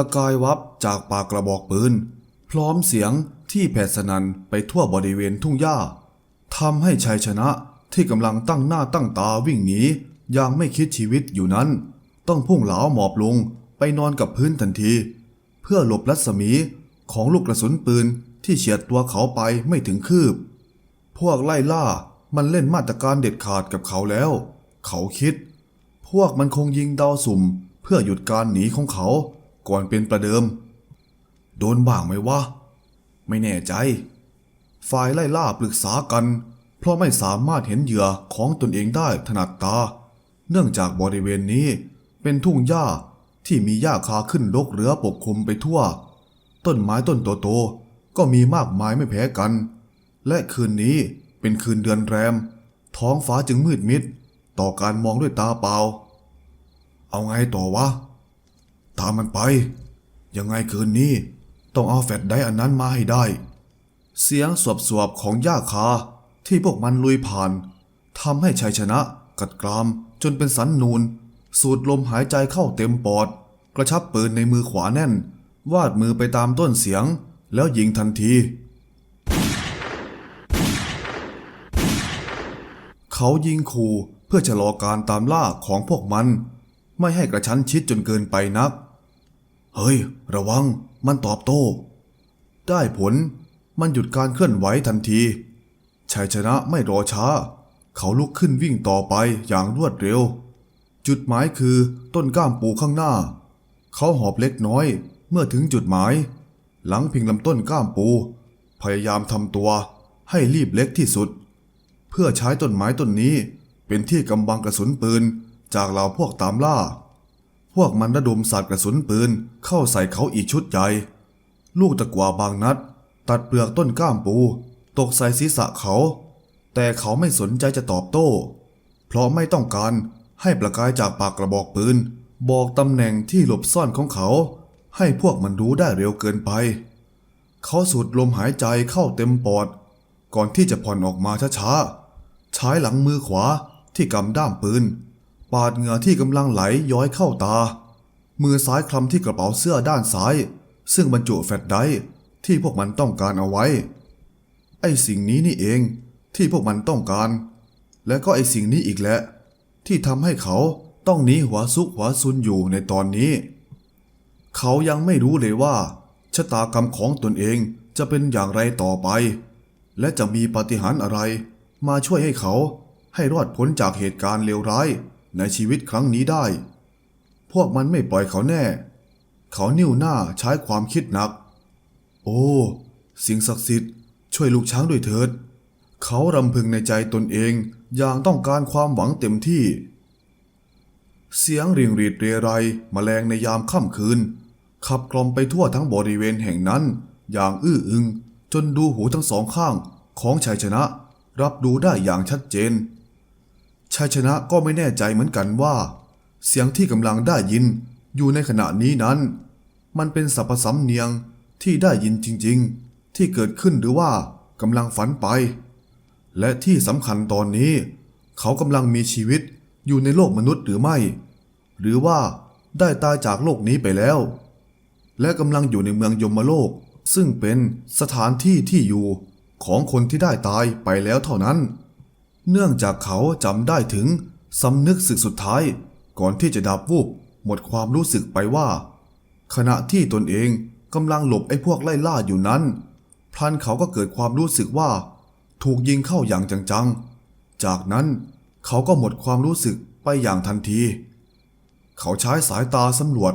ประกายวับจากปากกระบอกปืน พร้อมเสียงที่แผดสนันไปทั่วบริเวณทุ่งหญ้าทำให้ชัยชนะที่กำลังตั้งหน้าตั้งตาวิ่งหนีอย่างไม่คิดชีวิตอยู่นั้น ต้องพุ่งเหลาหมอบลงไปนอนกับพื้นทันที เพื่อหลบรัศมีของลูกกระสุนปืนที่เฉียดตัวเขาไปไม่ถึงคืบ พวกไล่ล่ามันเล่นมาตรการเด็ดขาดกับเขาแล้ว เขาคิด พวกมันคงยิงดาวสุ่ม เพื่อหยุดการหนีของเขา ก่อนเป็นประเดิม โดนบ้างไหมวะ ไม่แน่ใจ ฝ่ายไล่ล่าปรึกษากัน เพราะไม่สามารถเห็นเหยื่อของตนเองได้ถนัดตา เนื่องจากบริเวณนี้เป็นทุ่งหญ้าที่มีหญ้าคาขึ้นรกเรือปกคลุมไปทั่ว ต้นไม้ต้นโตๆก็มีมากมายไม่แพ้กัน และคืนนี้เป็นคืนเดือนแรม ท้องฟ้าจึงมืดมิด ต่อการมองด้วยตาเปล่า เอาไงต่อวะ ตามมันไป ยังไงคืนนี้ ต้องเอาแฟลชไดอันนั้นมาให้ได้ เสียงสวบๆของย่าคาที่พวกมันลุยผ่านทำให้ชัยชนะ กัดกรามจนเป็นสันนูน สูดลมหายใจเข้าเต็มปอด กระชับปืนในมือขวาแน่น วาดมือไปตามต้นเสียง แล้วยิงทันที เขายิงขู่เพื่อชะลอการตามล่าของพวกมัน ไม่ให้กระชั้นชิดจนเกินไปนัก เฮ้ย ระวัง มันตอบโต้ ได้ผล มันหยุดการเคลื่อนไหวทันที ชัยชนะไม่รอช้า เขาลุกขึ้นวิ่งต่อไปอย่างรวดเร็ว จุดหมายคือต้นก้ามปูข้างหน้า เขาหอบเล็กน้อย เมื่อถึงจุดหมาย หลังพิงลำต้นก้ามปู พยายามทำตัวให้รีบเล็กที่สุด เพื่อใช้ต้นไม้ต้นนี้เป็นที่กำบังกระสุนปืนจากเหล่าพวกตามล่า วกมันระดมสาดกระสุนปืนเข้าใส่เขาอีกชุดใหญ่ ลูกตะกวาบางนัด ตัดเปลือกต้นก้ามปู ตกใส่ศีรษะเขา แต่เขาไม่สนใจจะตอบโต้ เพราะไม่ต้องการให้ประกายจากปากกระบอกปืน บอกตำแหน่งที่หลบซ่อนของเขา ให้พวกมันรู้ได้เร็วเกินไป เขาสูดลมหายใจเข้าเต็มปอด ก่อนที่จะผ่อนออกมาช้าๆใช้หลังมือขวาที่กำด้ามปืน ปาดเหงื่อที่กำลังไหลย้อยเข้าตา มือซ้ายคลำที่กระเป๋าเสื้อด้านซ้าย ซึ่งบรรจุแฟลชไดร์ที่พวกมันต้องการเอาไว้ ไอ้สิ่งนี้นี่เองที่พวกมันต้องการ และก็ไอ้สิ่งนี้อีกแหละที่ทำให้เขาต้องหนีหัวซุกหัวซุนอยู่ในตอนนี้ เขายังไม่รู้เลยว่า ชะตากรรมของตนเองจะเป็นอย่างไรต่อไป และจะมีปาฏิหาริย์อะไร มาช่วยให้เขาให้รอดพ้นจากเหตุการณ์เลวร้าย ในชีวิตครั้งนี้ได้ พวกมันไม่ปล่อยเขาแน่ เขานิ้วหน้าใช้ความคิดหนัก โอ้ สิ่งศักดิ์สิทธิ์ช่วยลูกช้างด้วยเถิด เขารำพึงในใจตนเองอย่างต้องการความหวังเต็มที่ เสียงริงรีดเรไรมแมลงในยามค่ำคืน ขับกลอมไปทั่วทั้งบริเวณแห่งนั้น อย่างอื้ออึง จนดูหูทั้งสองข้างของชัยชนะ รับดูได้อย่างชัดเจน ชัยชนะก็ไม่แน่ใจเหมือนกันว่า เสียงที่กำลังได้ยินอยู่ในขณะนี้นั้น มันเป็นสัพพสำเนียงที่ได้ยินจริงๆ ที่เกิดขึ้นหรือว่ากำลังฝันไป และที่สำคัญตอนนี้ เขากำลังมีชีวิตอยู่ในโลกมนุษย์หรือไม่ หรือว่าได้ตายจากโลกนี้ไปแล้ว และกำลังอยู่ในเมืองยมโลก ซึ่งเป็นสถานที่ที่อยู่ของคนที่ได้ตายไปแล้วเท่านั้น เนื่องจากเขาจำได้ถึงสำนึกสึกสุดท้าย ก่อนที่จะดับวูบหมดความรู้สึกไปว่า ขณะที่ตนเองกำลังหลบไอ้พวกไล่ล่าอยู่นั้น พลันเขาก็เกิดความรู้สึกว่า ถูกยิงเข้าอย่างจังๆ จากนั้นเขาก็หมดความรู้สึกไปอย่างทันที เขาใช้สายตาสำรวจ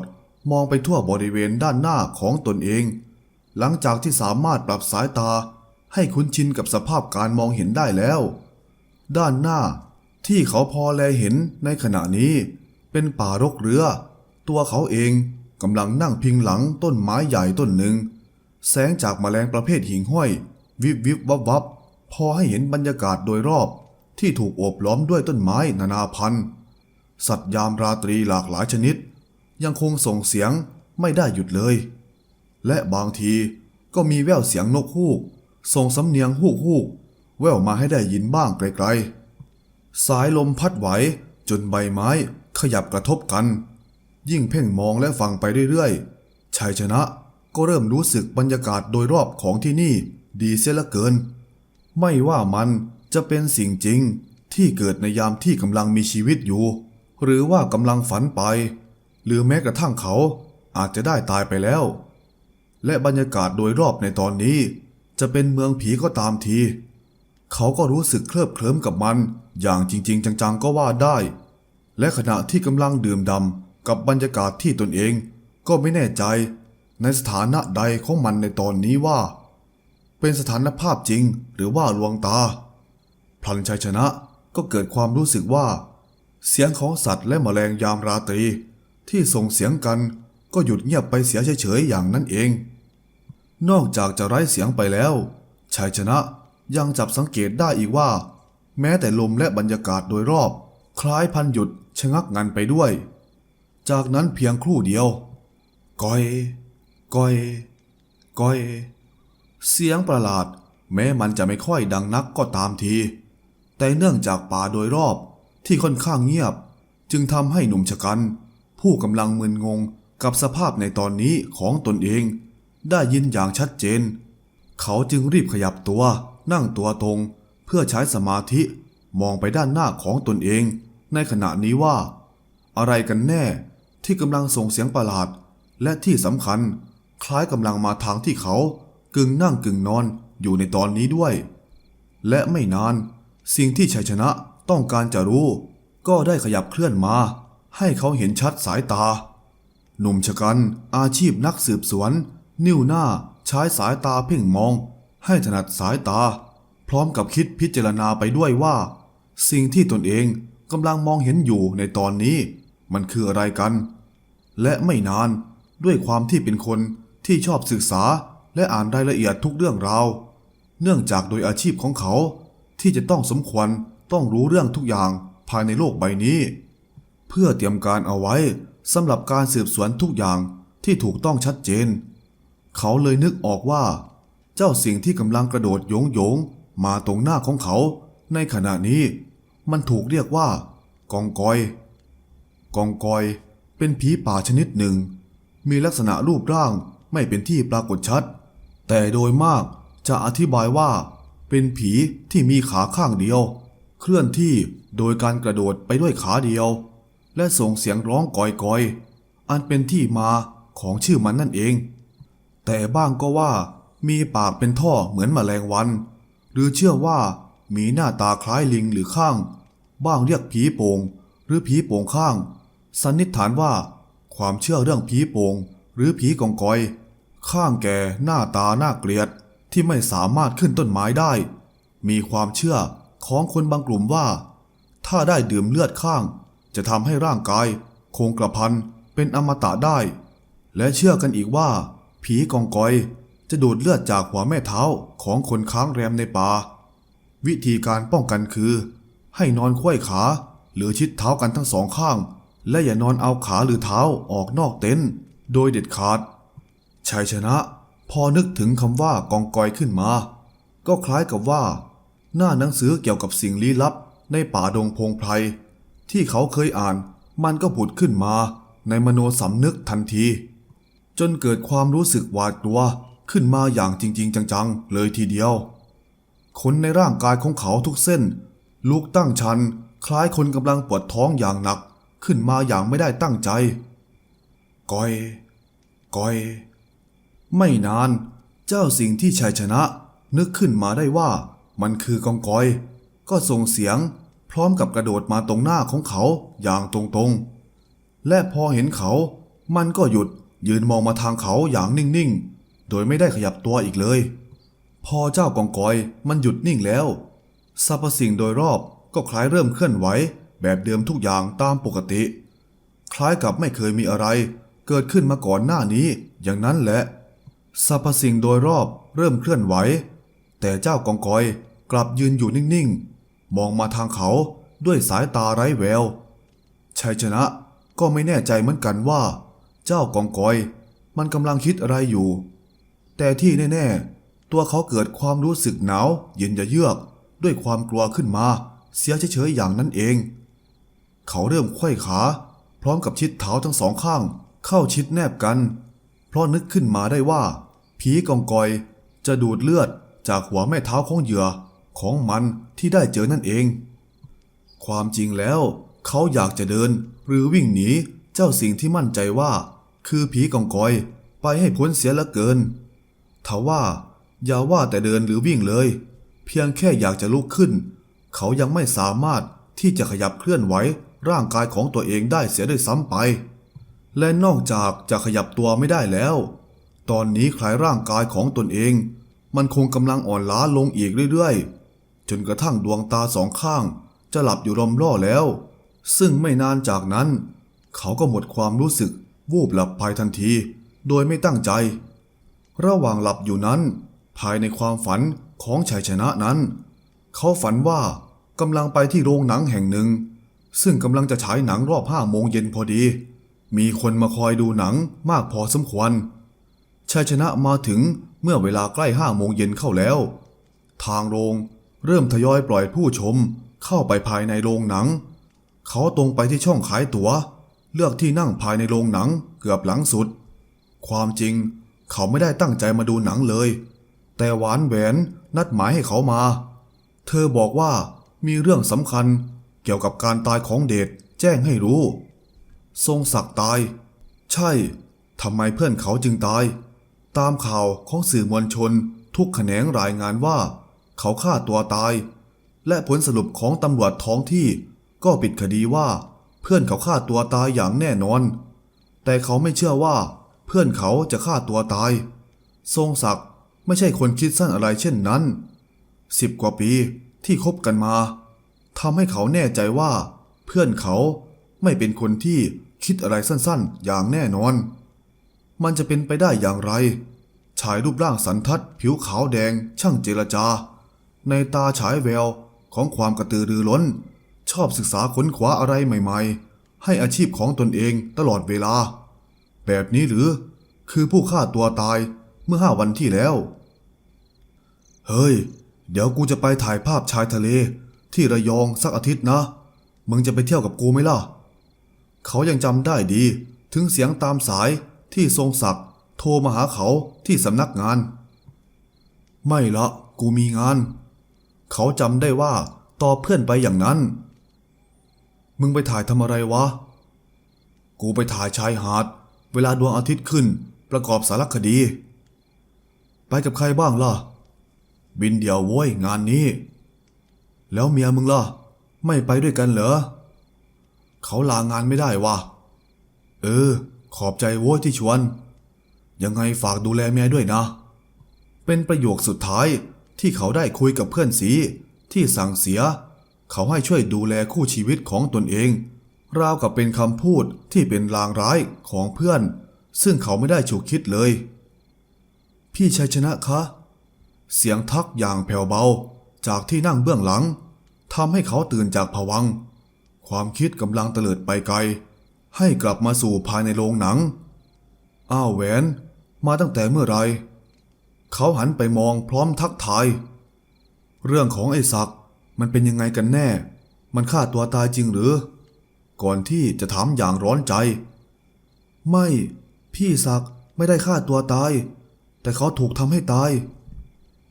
มองไปทั่วบริเวณด้านหน้าของตนเอง หลังจากที่สามารถปรับสายตาให้คุ้นชินกับสภาพการมองเห็นได้แล้ว ด้านหน้าที่เขาพอแลเห็นในขณะนี้เป็นป่ารกเรือ ตัวเขาเองกำลังนั่งพิงหลังต้นไม้ใหญ่ต้นหนึ่ง แสงจากแมลงประเภทหิ่งห้อย วิบวิบวับวับพอให้เห็นบรรยากาศโดยรอบที่ถูกโอบล้อมด้วยต้นไม้นานาพันธุ์ สัตว์ยามราตรีหลากหลายชนิด ยังคงส่งเสียงไม่ได้หยุดเลย และบางทีก็มีแววเสียงนกฮูก ส่งสำเนียงฮูกฮูก แววมาให้ได้ยินบ้างไกลๆ สายลมพัดไหวจนใบไม้ขยับกระทบกัน ยิ่งเพ่งมองและฟังไปเรื่อยๆ ชัยชนะก็เริ่มรู้สึกบรรยากาศโดยรอบของที่นี่ดีเสียลือเกิน ไม่ว่ามันจะเป็นสิ่งจริงที่เกิดในยามที่กำลังมีชีวิตอยู่ หรือว่ากำลังฝันไป หรือแม้กระทั่งเขาอาจจะได้ตายไปแล้ว และบรรยากาศโดยรอบในตอนนี้ จะเป็นเมืองผีก็ตามที เขาก็รู้สึกเคลิบเคลิ้มกับมัน อย่างจริง ๆ จังๆก็ว่าได้ และขณะที่กำลังดื่มดำกับบรรยากาศที่ตนเอง ก็ไม่แน่ใจ ในสถานะใดของมันในตอนนี้ว่า เป็นสถานภาพจริงหรือว่าลวงตา พลันชัยชนะก็เกิดความรู้สึกว่า เสียงของสัตว์และแมลงยามราตรี ที่ส่งเสียงกันก็หยุดเงียบไปเสียเฉยๆอย่างนั้นเอง นอกจากจะไร้เสียงไปแล้วชัยชนะ ยังจับสังเกตได้อีกว่า แม้แต่ลมและบรรยากาศโดยรอบ คล้ายพันหยุดชะงักงันไปด้วย จากนั้นเพียงครู่เดียวก้อยก้อยก้อย เสียงประหลาด แม้มันจะไม่ค่อยดังนักก็ตามที แต่เนื่องจากป่าโดยรอบที่ค่อนข้างเงียบ จึงทำให้หนุ่มชะกัน ผู้กำลังมึนงงกับสภาพในตอนนี้ของตนเอง ได้ยินอย่างชัดเจน เขาจึงรีบขยับตัว นั่งตัวตรง เพื่อใช้สมาธิมองไปด้านหน้าของตนเอง ในขณะนี้ว่า อะไรกันแน่ที่กำลังส่งเสียงประหลาด และที่สำคัญ คล้ายกำลังมาทางที่เขา กึ่งนั่งกึ่งนอนอยู่ในตอนนี้ด้วย และไม่นาน สิ่งที่ชัยชนะต้องการจะรู้ ก็ได้ขยับเคลื่อนมา ให้เขาเห็นชัดสายตา หนุ่มชะกันอาชีพนักสืบสวน นิ้วหน้าใช้สายตาเพ่งมอง ให้ถนัดสายตา พร้อมกับคิดพิจารณาไปด้วยว่า สิ่งที่ตนเองกำลังมองเห็นอยู่ในตอนนี้ มันคืออะไรกัน และไม่นานด้วยความที่เป็นคนที่ชอบศึกษาและอ่านรายละเอียดทุกเรื่องราว เนื่องจากโดยอาชีพของเขา ที่จะต้องสมควรต้องรู้เรื่องทุกอย่างภายในโลกใบนี้ เพื่อเตรียมการเอาไว้สำหรับการสืบสวนทุกอย่างที่ถูกต้องชัดเจน เขาเลยนึกออกว่า เจ้าสิ่งที่กำลังกระโดดโยงโยงมาตรงหน้าของเขา ในขณะนี้มันถูกเรียกว่า กองกอย กองกอยเป็นผีป่าชนิดหนึ่ง มีลักษณะรูปร่างไม่เป็นที่ปรากฏชัด แต่โดยมากจะอธิบายว่า เป็นผีที่มีขาข้างเดียว เคลื่อนที่โดยการกระโดดไปด้วยขาเดียว และส่งเสียงร้องกอยๆอันเป็นที่มาของชื่อมันนั่นเอง แต่บ้างก็ว่า มีปากเป็นท่อเหมือนแมลงวัน หรือเชื่อว่ามีหน้าตาคล้ายลิงหรือข้าง บ้างเรียกผีโป่งหรือผีโป่งข้าง สันนิษฐานว่า ความเชื่อเรื่องผีโป่งหรือผีกองกอย ข้างแก่หน้าตาน่าเกลียดที่ไม่สามารถขึ้นต้นไม้ได้ มีความเชื่อของคนบางกลุ่มว่า ถ้าได้ดื่มเลือดข้าง จะทำให้ร่างกายคงกระพันเป็นอมตะได้ และเชื่อกันอีกว่า ผีกองกอย จะดูดเลือดจากหัวแม่เท้าของคนค้างแรมในป่า วิธีการป้องกันคือ ให้นอนควยขา หรือชิดเท้ากันทั้งสองข้าง และอย่านอนเอาขาหรือเท้าออกนอกเต็นท์โดยเด็ดขาด ชัยชนะ พอนึกถึงคำว่ากองกอยขึ้นมา ก็คล้ายกับว่า หน้าหนังสือเกี่ยวกับสิ่งลี้ลับในป่าดงพงไพรที่เขาเคยอ่านมันก็ผุดขึ้นมาในมโนสำนึกทันที จนเกิดความรู้สึกหวาดกลัว ขึ้นมาอย่างจริง ๆ จังๆ เลยทีเดียวคนในร่างกายของเขาทุกเส้น ลุกตั้งชัน คล้ายคนกำลังปวดท้องอย่างหนัก ขึ้นมาอย่างไม่ได้ตั้งใจก้อยก้อย ไม่นาน เจ้าสิ่งที่ชัยชนะ นึกขึ้นมาได้ว่ามันคือกองกอย ก็ส่งเสียงพร้อมกับกระโดดมาตรงหน้าของเขาอย่างตรงๆ และพอเห็นเขา มันก็หยุดยืนมองมาทางเขาอย่างนิ่งๆ โดยไม่ได้ขยับตัวอีกเลย พอเจ้ากองกอยมันหยุดนิ่งแล้วสรรพสิ่งโดยรอบก็คล้ายเริ่มเคลื่อนไหวแบบเดิมทุกอย่างตามปกติ คล้ายกับไม่เคยมีอะไร เกิดขึ้นมาก่อนหน้านี้ อย่างนั้นแหละสรรพสิ่งโดยรอบเริ่มเคลื่อนไหว แต่เจ้ากองกอยกลับยืนอยู่นิ่งๆ มองมาทางเขาด้วยสายตาไร้แววชัยชนะก็ไม่แน่ใจเหมือนกันว่า เจ้ากองกอย มันกำลังคิดอะไรอยู่ แต่ที่แน่ๆ ตัวเขาเกิดความรู้สึกหนาวเย็นจะเยือก ด้วยความกลัวขึ้นมา เสียเฉยๆอย่างนั้นเอง เขาเริ่มไขว้ขา พร้อมกับชิดเท้าทั้งสองข้าง เข้าชิดแนบกัน เพราะนึกขึ้นมาได้ว่า ผีกองกอย จะดูดเลือดจากหัวแม่เท้าของเหยื่อของมันที่ได้เจอนั่นเอง ความจริงแล้วเขาอยากจะเดินหรือวิ่งหนีเจ้าสิ่งที่มั่นใจว่า คือผีกองกอย ไปให้พ้นเสียละเกิน ทว่าอย่าว่าแต่เดินหรือวิ่งเลย เพียงแค่อยากจะลุกขึ้น เขายังไม่สามารถที่จะขยับเคลื่อนไหวร่างกายของตัวเองได้เสียด้วยซ้ำไป และนอกจากจะขยับตัวไม่ได้แล้ว ตอนนี้คลายร่างกายของตนเอง มันคงกำลังอ่อนล้าลงอีกเรื่อยๆ จนกระทั่งดวงตาสองข้าง จะหลับอยู่ลมล่อแล้ว ซึ่งไม่นานจากนั้น เขาก็หมดความรู้สึกวูบหลับไปทันที โดยไม่ตั้งใจ ระหว่างหลับอยู่นั้น ภายในความฝันของชัยชนะนั้น เขาฝันว่ากำลังไปที่โรงหนังแห่งหนึ่ง ซึ่งกำลังจะฉายหนังรอบห้าโมงเย็นพอดี มีคนมาคอยดูหนังมากพอสมควรชัยชนะมาถึงเมื่อเวลาใกล้ห้าโมงเย็นเข้าแล้ว ทางโรงเริ่มทยอยปล่อยผู้ชมเข้าไปภายในโรงหนัง เขาตรงไปที่ช่องขายตั๋ว เลือกที่นั่งภายในโรงหนังเกือบหลังสุด ความจริงเขาไม่ได้ตั้งใจมาดูหนังเลย แต่หวานแหวนนัดหมายให้เขามา เธอบอกว่ามีเรื่องสำคัญเกี่ยวกับการตายของเดชแจ้งให้รู้ ทรงศักดิ์ตาย ใช่ทำไมเพื่อนเขาจึงตาย ตามข่าวของสื่อมวลชนทุกแขนงรายงานว่า เขาฆ่าตัวตาย และผลสรุปของตำรวจท้องที่ก็ปิดคดีว่า เพื่อนเขาฆ่าตัวตายอย่างแน่นอน แต่เขาไม่เชื่อว่า พื่อนเขาจะฆ่าตัวตาย ทรงศักดิ์ไม่ใช่คนคิดสั้นอะไรเช่นนั้นสิบกว่าปีที่คบกันมาทำให้เขาแน่ใจว่า เพื่อนเขาไม่เป็นคนที่คิดอะไรสั้นๆ อย่างแน่นอน มันจะเป็นไปได้อย่างไร ชายรูปร่างสันทัดผิวขาวแดงช่างเจรจา ในตาฉายแววของความกระตือรือร้น ชอบศึกษาค้นคว้าอะไรใหม่ ๆ ให้อาชีพของตนเองตลอดเวลา แบบนี้หรือ คือผู้ฆ่าตัวตายเมื่อห้าวันที่แล้ว เฮ้ย เดี๋ยวกูจะไปถ่ายภาพชายทะเล ที่ระยองสักอาทิตย์นะ มึงจะไปเที่ยวกับกูไหมล่ะ เขายังจำได้ดี ถึงเสียงตามสายที่ทรงศักดิ์โทรมาหาเขาที่สำนักงาน ไม่ละกูมีงาน เขาจำได้ว่าตอบเพื่อนไปอย่างนั้น มึงไปถ่ายทำอะไรวะ กูไปถ่ายชายหาด เวลาดวงอาทิตย์ขึ้น ประกอบสารคดี ไปกับใครบ้างล่ะ บินเดี่ยวโว้ยงานนี้ แล้วเมียมึงล่ะ ไม่ไปด้วยกันเหรอ เขาลางานไม่ได้วะเออ ขอบใจโว้ยที่ชวน ยังไงฝากดูแลเมียด้วยนะ เป็นประโยคสุดท้ายที่เขาได้คุยกับเพื่อนสีที่สั่งเสีย เขาให้ช่วยดูแลคู่ชีวิตของตนเอง ราวกับเป็นคำพูดที่เป็นลางร้ายของเพื่อน ซึ่งเขาไม่ได้ฉุกคิดเลย พี่ชัยชนะคะ เสียงทักอย่างแผ่วเบาจากที่นั่งเบื้องหลังทำให้เขาตื่นจากผวัง ความคิดกำลังเตลิดไปไกล ให้กลับมาสู่ภายในโรงหนัง อ้าวแหวนมาตั้งแต่เมื่อไร เขาหันไปมองพร้อมทักทาย เรื่องของไอ้ศักด์มันเป็นยังไงกันแน่ มันฆ่าตัวตายจริงหรือ ก่อนที่จะถามอย่างร้อนใจ ไม่พี่ศักดิ์ไม่ได้ฆ่าตัวตาย แต่เขาถูกทำให้ตาย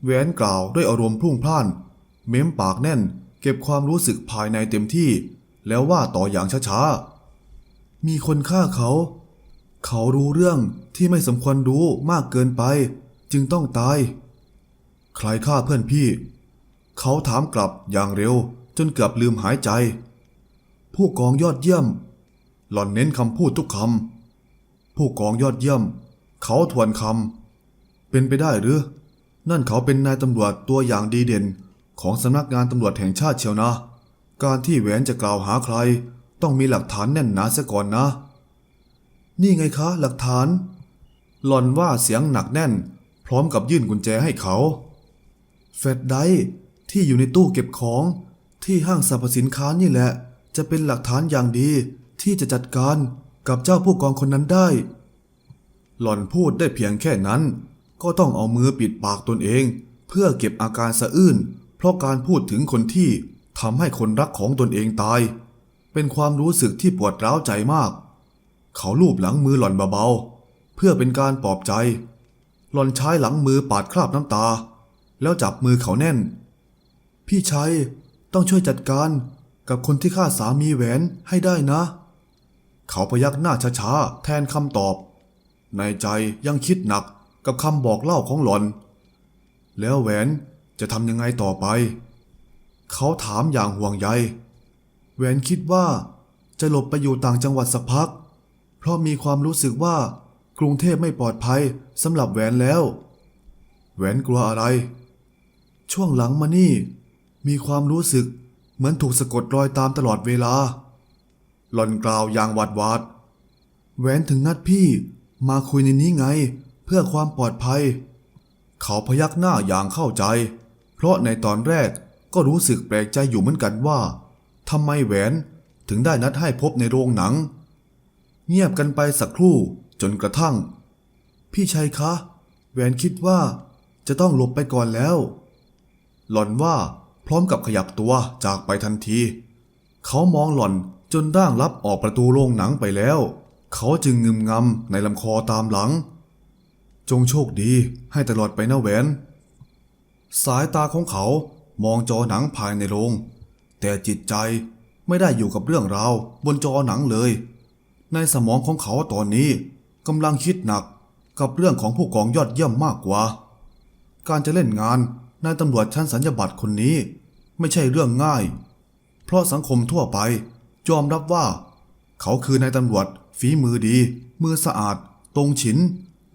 แหวนกล่าวด้วยอารมณ์พุ่งพล่าน เม้มปากแน่น เก็บความรู้สึกภายในเต็มที่ แล้วว่าต่ออย่างช้าๆ มีคนฆ่าเขา เขารู้เรื่องที่ไม่สมควรรู้มากเกินไป จึงต้องตาย ใครฆ่าเพื่อนพี่ เขาถามกลับอย่างเร็วจนเกือบลืมหายใจ ผู้กองยอดเยี่ยม หล่อนเน้นคำพูดทุกคำ ผู้กองยอดเยี่ยม เขาทวนคำ เป็นไปได้หรือ นั่นเขาเป็นนายตำรวจตัวอย่างดีเด่นของสำนักงานตำรวจแห่งชาติเชียวนะ การที่แหวนจะกล่าวหาใคร ต้องมีหลักฐานแน่นหนาเสียก่อนนะ นี่ไงคะหลักฐาน หล่อนว่าเสียงหนักแน่น พร้อมกับยื่นกุญแจให้เขาแฟดไดที่อยู่ในตู้เก็บของที่ห้างสรรพสินค้านี่แหละ จะเป็นหลักฐานอย่างดีที่จะจัดการกับเจ้าผู้กองคนนั้นได้ หล่อนพูดได้เพียงแค่นั้น ก็ต้องเอามือปิดปากตนเอง เพื่อเก็บอาการสะอื้นเพราะการพูดถึงคนที่ทำให้คนรักของตนเองตาย เป็นความรู้สึกที่ปวดร้าวใจมาก เขาลูบหลังมือหล่อนเบาๆ เพื่อเป็นการปลอบใจ หลอนใช้หลังมือปาดคราบน้ำตา แล้วจับมือเขาแน่น พี่ชัยต้องช่วยจัดการ กับคนที่ฆ่าสามีแหวนให้ได้นะ เขาพยักหน้าช้าๆแทนคำตอบ ในใจยังคิดหนักกับคำบอกเล่าของหลอน แล้วแหวนจะทำยังไงต่อไป เขาถามอย่างห่วงใย แหวนคิดว่าจะหลบไปอยู่ต่างจังหวัดสักพัก เพราะมีความรู้สึกว่ากรุงเทพไม่ปลอดภัยสำหรับแหวนแล้ว แหวนกลัวอะไร ช่วงหลังมานี่มีความรู้สึก เหมือนถูกสะกดรอยตามตลอดเวลา หล่อนกล่าวอย่างหวาดหวาดแหวนถึงนัดพี่มาคุยในนี้ไง เพื่อความปลอดภัย เขาพยักหน้าอย่างเข้าใจ เพราะในตอนแรกก็รู้สึกแปลกใจอยู่เหมือนกันว่าทำไมแหวนถึงได้นัดให้พบในโรงหนัง เงียบกันไปสักครู่จนกระทั่ง พี่ชัยคะ แหวนคิดว่าจะต้องหลบไปก่อนแล้ว หล่อนว่า พร้อมกับขยับตัวจากไปทันที เขามองหล่อนจนร่างลับออกประตูโรงหนังไปแล้ว เขาจึงงึมงำในลำคอตามหลัง จงโชคดีให้ตลอดไปนะแหวน สายตาของเขามองจอหนังภายในโรง แต่จิตใจไม่ได้อยู่กับเรื่องราวบนจอหนังเลย ในสมองของเขาตอนนี้กำลังคิดหนักกับเรื่องของผู้กองยอดเยี่ยมมากกว่า การจะเล่นงาน นายตำรวจชั้นสัญญาบัตรคนนี้ ไม่ใช่เรื่องง่าย เพราะสังคมทั่วไปยอมรับว่า เขาคือนายตำรวจฝีมือดี มือสะอาด ตรงฉิน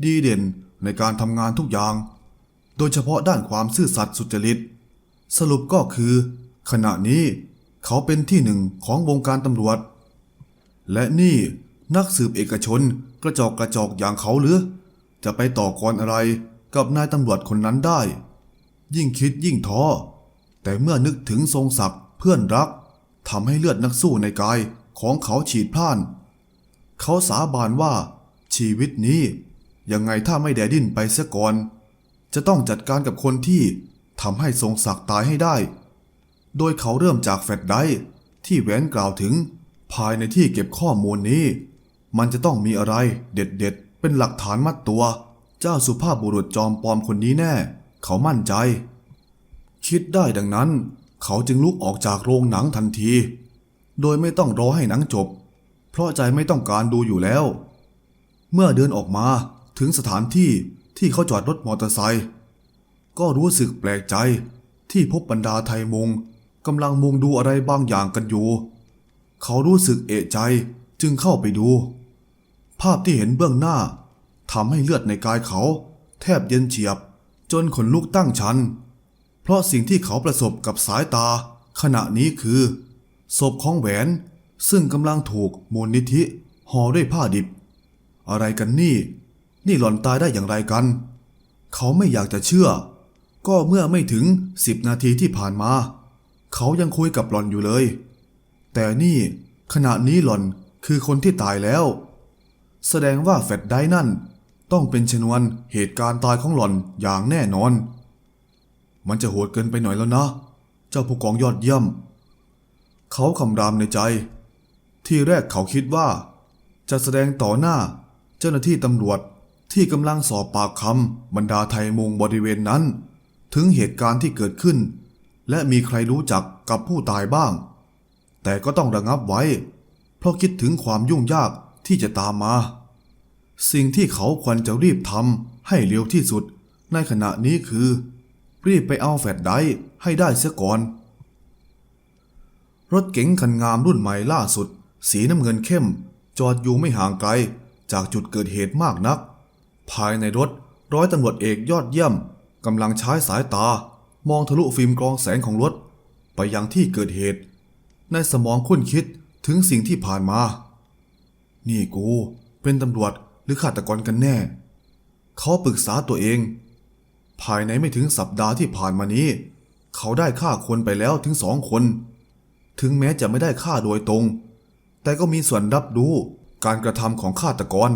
ดีเด่นในการทำงานทุกอย่าง โดยเฉพาะด้านความซื่อสัตย์สุจริต สรุปก็คือ ขณะนี้เขาเป็นที่หนึ่งของวงการตำรวจ และนี่นักสืบเอกชนกระจอกกระจอกอย่างเขาหรือ จะไปต่อกรอะไรกับนายตำรวจคนนั้นได้ ยิ่งคิดยิ่งท้อ แต่เมื่อนึกถึงทรงศักดิ์เพื่อนรักทำให้เลือดนักสู้ในกายของเขาฉีดพล่าน เขาสาบานว่า ชีวิตนี้ยังไงถ้าไม่แดดิ้นไปเสียก่อน จะต้องจัดการกับคนที่ทำให้ทรงศักดิ์ตายให้ได้ โดยเขาเริ่มจากแฟลชไดรฟ์ที่แหวนกล่าวถึง ภายในที่เก็บข้อมูลนี้ มันจะต้องมีอะไรเด็ดๆเป็นหลักฐานมัดตัว เจ้าสุภาพบุรุษจอมปลอมคนนี้แน่ เขามั่นใจ คิดได้ดังนั้น เขาจึงลุกออกจากโรงหนังทันที โดยไม่ต้องรอให้หนังจบ เพราะใจไม่ต้องการดูอยู่แล้ว เมื่อเดินออกมาถึงสถานที่ที่เขาจอดรถมอเตอร์ไซค์ก็รู้สึกแปลกใจที่พบบรรดาไทยมุงกำลังมุงดูอะไรบางอย่างกันอยู่ เขารู้สึกเอะใจจึงเข้าไปดู ภาพที่เห็นเบื้องหน้าทำให้เลือดในกายเขา แทบเย็นเฉียบ จนขนลุกตั้งชัน เพราะสิ่งที่เขาประสบกับสายตา ขณะนี้คือ ศพของแหวนซึ่งกำลังถูกมูลนิธิห่อด้วยผ้าดิบ อะไรกันนี่ นี่หล่อนตายได้อย่างไรกัน เขาไม่อยากจะเชื่อ ก็เมื่อไม่ถึงสิบนาทีที่ผ่านมา เขายังคุยกับหล่อนอยู่เลย แต่นี่ขณะนี้หล่อนคือคนที่ตายแล้ว แสดงว่าแฟดได้นั่น ต้องเป็นชนวนเหตุการณ์ตายของหล่อนอย่างแน่นอน มันจะโหดเกินไปหน่อยแล้วนะ เจ้าผู้กองยอดเยี่ยม เขาคำรามในใจ ที่แรกเขาคิดว่า จะแสดงต่อหน้าเจ้าหน้าที่ตำรวจที่กำลังสอบปากคำบรรดาไทยมุงบริเวณนั้น ถึงเหตุการณ์ที่เกิดขึ้น และมีใครรู้จักกับผู้ตายบ้าง แต่ก็ต้องระงับไว้ เพราะคิดถึงความยุ่งยากที่จะตามมา สิ่งที่เขาควรจะรีบทำให้เร็วที่สุด ในขณะนี้คือ รีบไปเอาแฟลชไดรฟ์ให้ได้เสียก่อน รถเก๋งคันงามรุ่นใหม่ล่าสุด สีน้ำเงินเข้ม จอดอยู่ไม่ห่างไกล จากจุดเกิดเหตุมากนัก ภายในรถร้อยตำรวจเอกยอดเยี่ยมกำลังใช้สายตามองทะลุฟิล์มกรองแสงของรถ ไปยังที่เกิดเหตุ ในสมองคุ้นคิดถึงสิ่งที่ผ่านมา นี่กูเป็นตำรวจ หรือฆาตกรกันแน่ เขาปรึกษาตัวเอง ภายในไม่ถึงสัปดาห์ที่ผ่านมานี้ เขาได้ฆ่าคนไปแล้วถึงสองคน ถึงแม้จะไม่ได้ฆ่าโดยตรง แต่ก็มีส่วนรับรู้การกระทำของฆาตกร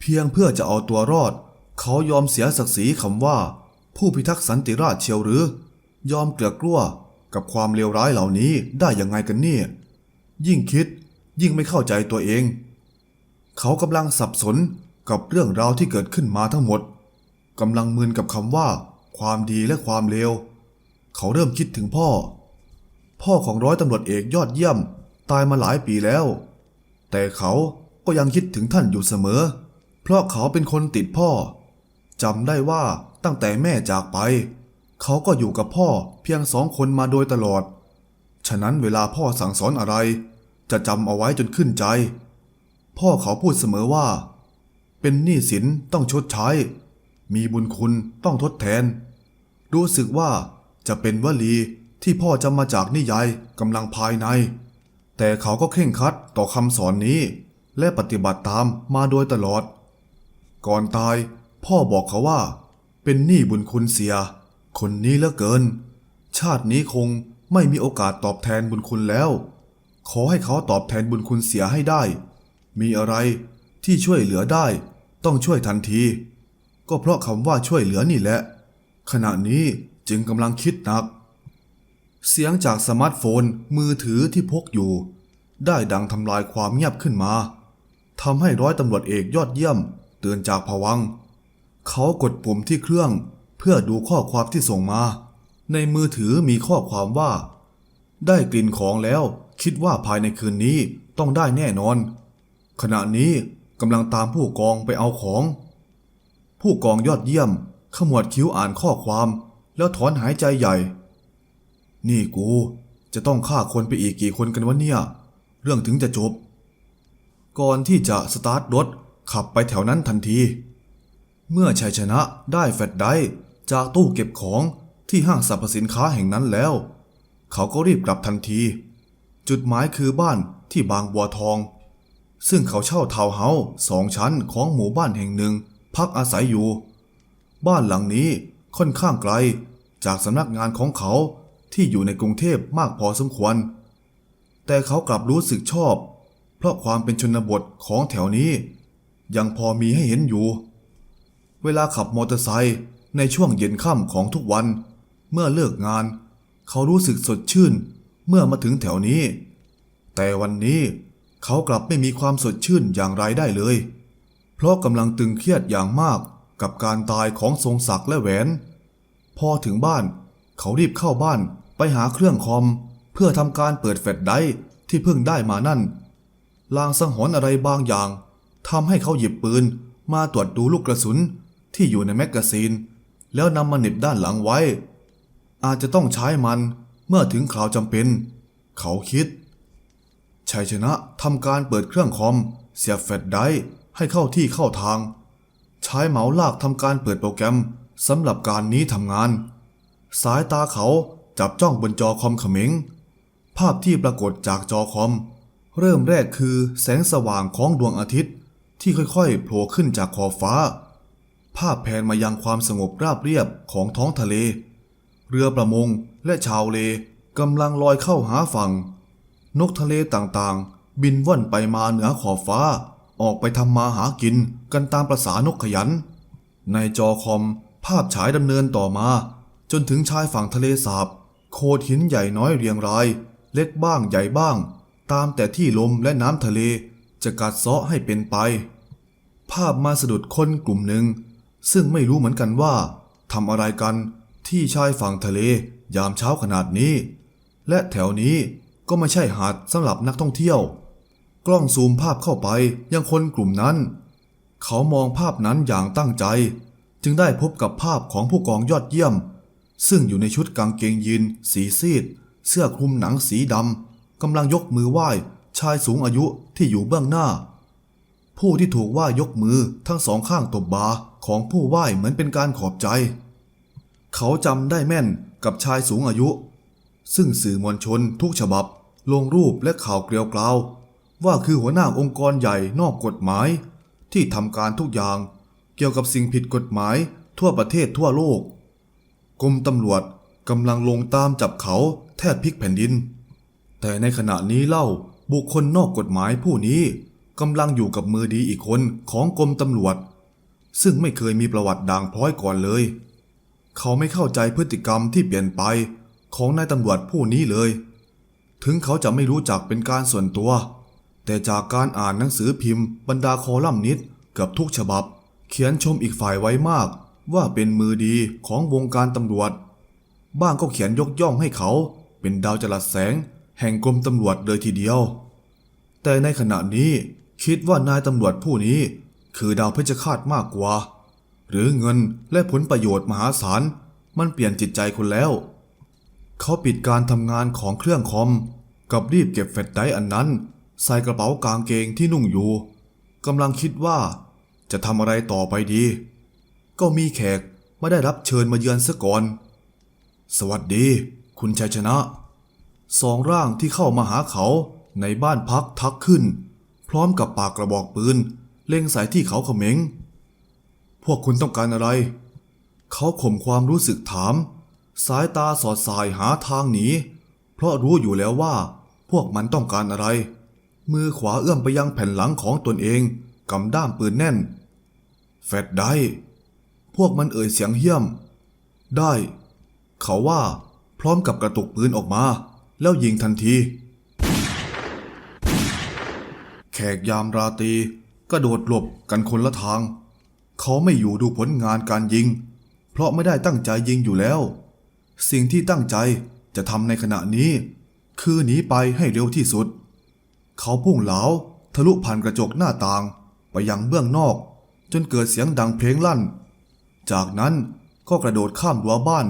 เพียงเพื่อจะเอาตัวรอด เขายอมเสียศักดิ์ศรีคำว่า ผู้พิทักษ์สันติราชเชียวหรือ ยอมเกลือกลัวกับความเลวร้ายเหล่านี้ได้ยังไงกันเนี่ยยิ่งคิดยิ่งไม่เข้าใจตัวเอง เขากำลังสับสนกับเรื่องราวที่เกิดขึ้นมาทั้งหมดกำลังมึนกับคำว่า ความดีและความเลวเขาเริ่มคิดถึงพ่อ พ่อของร้อยตำรวจเอกยอดเยี่ยมตายมาหลายปีแล้ว แต่เขาก็ยังคิดถึงท่านอยู่เสมอ เพราะเขาเป็นคนติดพ่อจำได้ว่าตั้งแต่แม่จากไป เขาก็อยู่กับพ่อเพียงสองคนมาโดยตลอด ฉะนั้นเวลาพ่อสั่งสอนอะไร จะจำเอาไว้จนขึ้นใจ พ่อเขาพูดเสมอว่า เป็นหนี้สินต้องชดใช้ มีบุญคุณต้องทดแทน รู้สึกว่าจะเป็นวลีที่พ่อจำมาจากนิยายกำลังภายใน แต่เขาก็เคร่งคัดต่อคำสอนนี้ และปฏิบัติตามมาโดยตลอด ก่อนตายพ่อบอกเขาว่า เป็นหนี้บุญคุณเสีย คนนี้เหลือเกิน ชาตินี้คงไม่มีโอกาสตอบแทนบุญคุณแล้ว ขอให้เขาตอบแทนบุญคุณเสียให้ได้ มีอะไรที่ช่วยเหลือได้ ต้องช่วยทันที ก็เพราะคำว่าช่วยเหลือนี่แหละ ขณะนี้จึงกำลังคิดหนัก เสียงจากสมาร์ทโฟนมือถือที่พกอยู่ ได้ดังทำลายความเงียบขึ้นมาทำให้ร้อยตำรวจเอกยอดเยี่ยมเตือนจากผวัง เขากดปุ่มที่เครื่องเพื่อดูข้อความที่ส่งมา ในมือถือมีข้อความว่า ได้กลิ่นของแล้วคิดว่าภายในคืนนี้ต้องได้แน่นอน ขณะนี้กำลังตามผู้กองไปเอาของ ผู้กองยอดเยี่ยม ขมวดคิ้วอ่านข้อความ แล้วถอนหายใจใหญ่ นี่กูจะต้องฆ่าคนไปอีกกี่คนกันวะเนี่ย เรื่องถึงจะจบ ก่อนที่จะสตาร์ทรถขับไปแถวนั้นทันที เมื่อชัยชนะได้แฟลชไดรฟ์จากตู้เก็บของที่ห้างสรรพสินค้าแห่งนั้นแล้ว เขาก็รีบกลับทันที จุดหมายคือบ้านที่บางบัวทอง ซึ่งเขาเช่าทาวน์เฮาส์สองชั้นของหมู่บ้านแห่งหนึ่ง พักอาศัยอยู่ บ้านหลังนี้ค่อนข้างไกล จากสำนักงานของเขาที่อยู่ในกรุงเทพมากพอสมควร แต่เขากลับรู้สึกชอบ เพราะความเป็นชนบทของแถวนี้ ยังพอมีให้เห็นอยู่ เวลาขับมอเตอร์ไซค์ในช่วงเย็นค่ำของทุกวัน เมื่อเลิกงาน เขารู้สึกสดชื่นเมื่อมาถึงแถวนี้ แต่วันนี้ เขากลับไม่มีความสดชื่นอย่างไรได้เลย เพราะกำลังตึงเครียดอย่างมากกับการตายของทรงศักดิ์และแหวน พอถึงบ้านเขารีบเข้าบ้านไปหาเครื่องคอม เพื่อทำการเปิดแฟลชไดร์ที่เพิ่งได้มานั่น ลางสังหรณ์อะไรบางอย่างทำให้เขาหยิบปืนมาตรวจดูลูกกระสุนที่อยู่ในแมกกาซีน แล้วนำมาเหน็บด้านหลังไว้ อาจจะต้องใช้มันเมื่อถึงคราวจำเป็น เขาคิด ชัยชนะทำการเปิดเครื่องคอม เสียบแฟลชไดรฟ์ให้เข้าที่เข้าทาง ใช้เหมาลากทำการเปิดโปรแกรมสำหรับการนี้ทำงาน สายตาเขาจับจ้องบนจอคอมเขม็ง ภาพที่ปรากฏจากจอคอม เริ่มแรกคือแสงสว่างของดวงอาทิตย์ ที่ค่อยๆโผล่ขึ้นจากขอบฟ้า ภาพแผนมายังความสงบราบเรียบของท้องทะเล เรือประมงและชาวเลกำลังลอยเข้าหาฝั่ง นกทะเลต่างๆ บินว่อนไปมาเหนือขอบฟ้า ออกไปทำมาหากินกันตามประษานกขยัน ในจอคอมภาพฉายดำเนินต่อมา จนถึงชายฝั่งทะเลสาบโขดหินใหญ่น้อยเรียงราย เล็กบ้างใหญ่บ้าง ตามแต่ที่ลมและน้ำทะเล จะกัดเซาะให้เป็นไป ภาพมาสะดุดคนกลุ่มหนึ่ง ซึ่งไม่รู้เหมือนกันว่าทำอะไรกันที่ชายฝั่งทะเลยามเช้าขนาดนี้ และแถวนี้ ก็ไม่ใช่หาดสำหรับนักท่องเที่ยว กล้องซูมภาพเข้าไปยังคนกลุ่มนั้น เขามองภาพนั้นอย่างตั้งใจ จึงได้พบกับภาพของผู้กองยอดเยี่ยม ซึ่งอยู่ในชุดกางเกงยีนสีซีด เสื้อคลุมหนังสีดำกำลังยกมือไหว้ชายสูงอายุที่อยู่เบื้องหน้า ผู้ที่ถูกไหว้ยกมือทั้งสองข้างตบบาของผู้ไหว้เหมือนเป็นการขอบใจ เขาจำได้แม่นกับชายสูงอายุ ซึ่งสื่อมวลชนทุกฉบับ ลงรูปและข่าวเกลียวกล่าวว่าคือหัวหน้าองค์กรใหญ่นอกกฎหมาย ที่ทำการทุกอย่างเกี่ยวกับสิ่งผิดกฎหมายทั่วประเทศทั่วโลก กรมตำรวจกำลังลงตามจับเขาแทบพลิกแผ่นดิน แต่ในขณะนี้เล่าบุคคลนอกกฎหมายผู้นี้กำลังอยู่กับมือดีอีกคนของกรมตำรวจ ซึ่งไม่เคยมีประวัติด่างพร้อยก่อนเลย เขาไม่เข้าใจพฤติกรรมที่เปลี่ยนไปของนายตำรวจผู้นี้เลย ถึงเขาจะไม่รู้จักเป็นการส่วนตัว แต่จากการอ่านหนังสือพิมพ์ บรรดาคอลัมนิสต์เกือบทุกฉบับ เขียนชมอีกฝ่ายไว้มาก ว่าเป็นมือดีของวงการตำรวจ บ้างก็เขียนยกย่องให้เขาเป็นดาวจรัสแสง แห่งกรมตำรวจเลยทีเดียว แต่ในขณะนี้คิดว่านายตำรวจผู้นี้ คือดาวเพชฌฆาตมากกว่า หรือเงินและผลประโยชน์มหาศาลมันเปลี่ยนจิตใจคนแล้ว เขาปิดการทำงานของเครื่องคอม กับรีบเก็บแฟลชไดรฟ์อันนั้น ใส่กระเป๋ากางเกงที่นุ่งอยู่กำลังคิดว่า จะทำอะไรต่อไปดี ก็มีแขกไม่ได้รับเชิญมาเยือนซะก่อน สวัสดี คุณชัยชนะ สองร่างที่เข้ามาหาเขาในบ้านพักทักขึ้น พร้อมกับปากกระบอกปืน เล็งใส่ที่เขาเขม็ง พวกคุณต้องการอะไร เขาข่มความรู้สึกถาม สายตาสอดสายหาทางหนี เพราะรู้อยู่แล้วว่า พวกมันต้องการอะไร มือขวาเอื้อมไปยังแผ่นหลังของตนเองกำด้ามปืนแน่น แฟดได้ พวกมันเอ่ยเสียงเหี้ยม ได้ เขาว่าพร้อมกับกระตุกปืนออกมา แล้วยิงทันที แขกยามราตรีกระโดดหลบกันคนละทาง เขาไม่อยู่ดูผลงานการยิง เพราะไม่ได้ตั้งใจยิงอยู่แล้ว สิ่งที่ตั้งใจจะทำในขณะนี้ คือหนีไปให้เร็วที่สุด เขาพุ่งเหลาทะลุผ่านกระจกหน้าต่าง ไปยังเบื้องนอก จนเกิดเสียงดังเพลงลั่น จากนั้นก็กระโดดข้ามรั้วบ้าน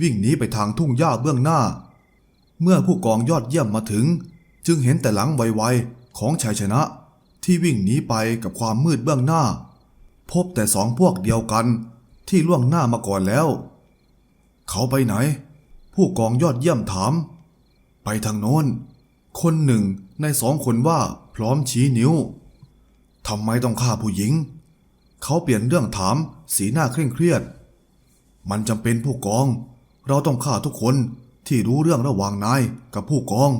วิ่งหนีไปทางทุ่งหญ้าเบื้องหน้า เมื่อผู้กองยอดเยี่ยมมาถึง จึงเห็นแต่หลังไวๆของชัยชนะ ที่วิ่งหนีไปกับความมืดเบื้องหน้า พบแต่สองพวกเดียวกันที่ล่วงหน้ามาก่อนแล้ว เขาไปไหน ผู้กองยอดเยี่ยมถาม ไปทางโน้น คนหนึ่งในสองคนว่าพร้อมชี้นิ้วทำไมต้องฆ่าผู้หญิง เขาเปลี่ยนเรื่องถามสีหน้าเคร่งเครียด มันจำเป็นผู้กอง เราต้องฆ่าทุกคนที่รู้เรื่องระหว่างนายกับผู้กอง